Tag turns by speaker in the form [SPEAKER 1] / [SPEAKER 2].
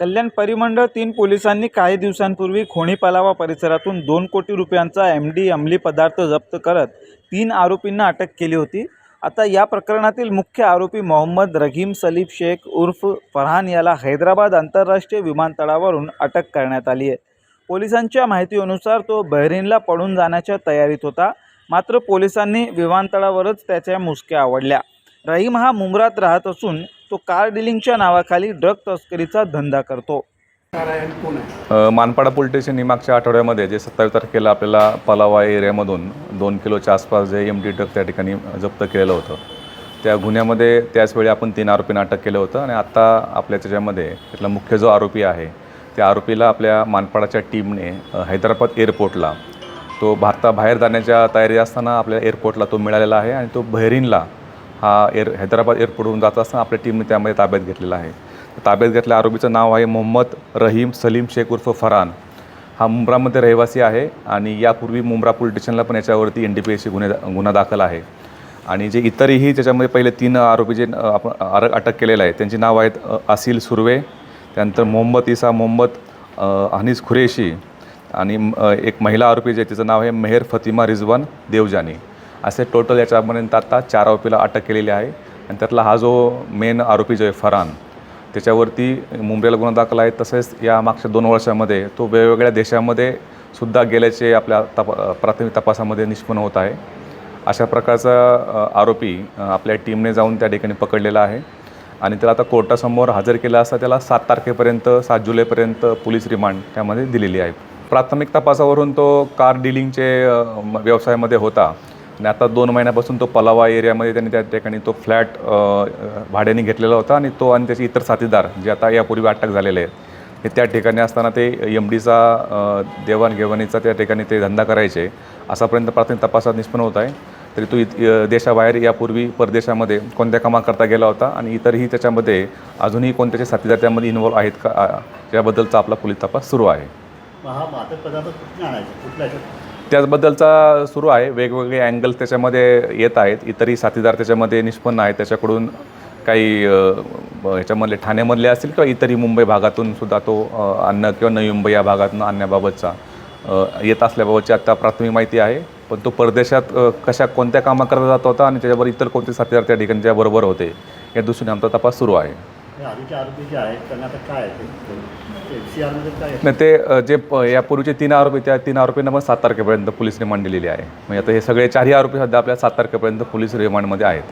[SPEAKER 1] कल्याण परिमंडळ तीन पोलिसांनी काही दिवसांपूर्वी खोणी पलावा परिसरातून दोन कोटी रुपयांचा एम डी अंमली पदार्थ जप्त करत तीन आरोपींना अटक केली होती. आता या प्रकरणातील मुख्य आरोपी मोहम्मद रहीम सलीम शेख उर्फ फरहान याला हैदराबाद आंतरराष्ट्रीय विमानतळावरून अटक करण्यात आली आहे. पोलिसांच्या माहितीनुसार तो बहरीनला पळून जाण्याच्या तयारीत होता. मात्र पोलिसांनी विमानतळावरच त्याच्या मुसक्या आवडल्या. रहीम हा मुंबरात राहत असून तो कार डिलिंगच्या नावाखाली ड्रग तस्करीचा धंदा करतो.
[SPEAKER 2] मानपाडा पोलीस स्टेशन मागच्या आठवड्यामध्ये जे सत्तावीस तारखेला आपल्याला पलावा एरियामधून दोन किलोच्या आसपास जे एम डी ड्रग त्या ठिकाणी जप्त केलेलं होतं. त्या गुन्ह्यामध्ये त्याचवेळी आपण तीन आरोपींना अटक केलं होतं आणि आत्ता आपल्या त्याच्यामध्ये त्यातला मुख्य जो आरोपी आहे त्या आरोपीला आपल्या मानपाडाच्या टीमने हैदराबाद एअरपोर्टला तो भारताबाहेर जाण्याच्या तयारी असताना आपल्या एअरपोर्टला तो मिळालेला आहे आणि तो बहरीनला हा एअर हैदराबाद एअरपोर्टवरून जात असताना आपल्या टीमने त्यामध्ये ताब्यात घेतलेला आहे. ताब्यात घेतलेल्या आरोपीचं नाव आहे मोहम्मद रहीम सलीम शेख उर्फ फरहान. हा मुंब्रामध्ये रहिवासी आहे आणि यापूर्वी मुंब्रा पोलीस स्टेशनला पण याच्यावरती एन डी पी एसची गुन्हे गुन्हा दाखल आहे. आणि जे इतरही त्याच्यामध्ये पहिले तीन आरोपी जे आपण आर अटक केलेले आहे त्यांची नाव आहेत अ, आसिल सुर्वे त्यानंतर मोहम्मद इसा मोहम्मद अ, हनीस खुरेशी आणि एक महिला आरोपी जे तिचं नाव आहे मेहर फतिमा रिजवान देवजानी. असे टोटल याच्यापर्यंत आता चार आरोपीला अटक केलेली आहे. आणि त्यातला हा जो मेन आरोपी जो आहे फरान त्याच्यावरती मुंबईला गुन्हा दाखल आहे. तसेच या मागच्या दोन वर्षामध्ये तो वेगवेगळ्या देशामध्ये सुद्धा गेल्याचे आपल्या तपा प्राथमिक तपासामध्ये निष्पन्न होत आहे. अशा प्रकारचा आरोपी आपल्या टीमने जाऊन त्या ठिकाणी पकडलेला आहे. आणि त्याला आता कोर्टासमोर हजर केला असता त्याला सात तारखेपर्यंत सात जुलैपर्यंत पोलीस रिमांड त्यामध्ये दिलेली आहे. प्राथमिक तपासावरून तो कार डिलिंगचे व्यवसायामध्ये होता. आणि आता दोन महिन्यापासून तो पलावा एरियामध्ये त्यांनी त्या ठिकाणी तो फ्लॅट भाड्याने घेतलेला होता आणि तो आणि त्याचे इतर साथीदार जे आता यापूर्वी अटक झालेले आहेत हे त्या ठिकाणी असताना ते एम डीचा देवाणघेवाणीचा त्या ठिकाणी ते धंदा करायचे असापर्यंत प्राथमिक तपासात निष्पन्न होत आहे. तरी तो इत देशाबाहेर यापूर्वी परदेशामध्ये कोणत्या कामाकरता गेला होता आणि इतरही त्याच्यामध्ये अजूनही कोणत्याचे साथीदार त्यामध्ये इन्वॉल्व आहेत का याबद्दलचा आपला पोलीस तपास सुरू आहे. त्याचबद्दलचा सुरू आहे. वेगवेगळे अँगल त्याच्यामध्ये येत आहेत. इतरही साथीदार त्याच्यामध्ये निष्पन्न आहेत. त्याच्याकडून काही ह्याच्यामधले ठाण्यामधले असतील किंवा इतरही मुंबई भागातून सुद्धा तो अन्न किंवा नवी मुंबई या भागातून आणण्याबाबतचा येत असल्याबाबतची आत्ता प्राथमिक माहिती आहे. पण तो परदेशात कशा कोणत्या कामाकरता जात होता आणि त्याच्याबरोबर इतर कोणते साथीदार त्या ठिकाणी बरोबर होते या दृष्टीने आमचा तपास सुरू आहे.
[SPEAKER 3] आधीचे आरोपी जे आहेत त्यांना आता काय ते? काय
[SPEAKER 2] नाही ते अ, जे प- यापूर्वीचे तीन आरोपी त्या तीन आरोपींना पण सात तारखेपर्यंत पोलीस रिमांड दिलेली आहे. म्हणजे आता हे सगळे चारही आरोपी सध्या आपल्या सात तारखेपर्यंत पोलीस रिमांडमध्ये आहेत.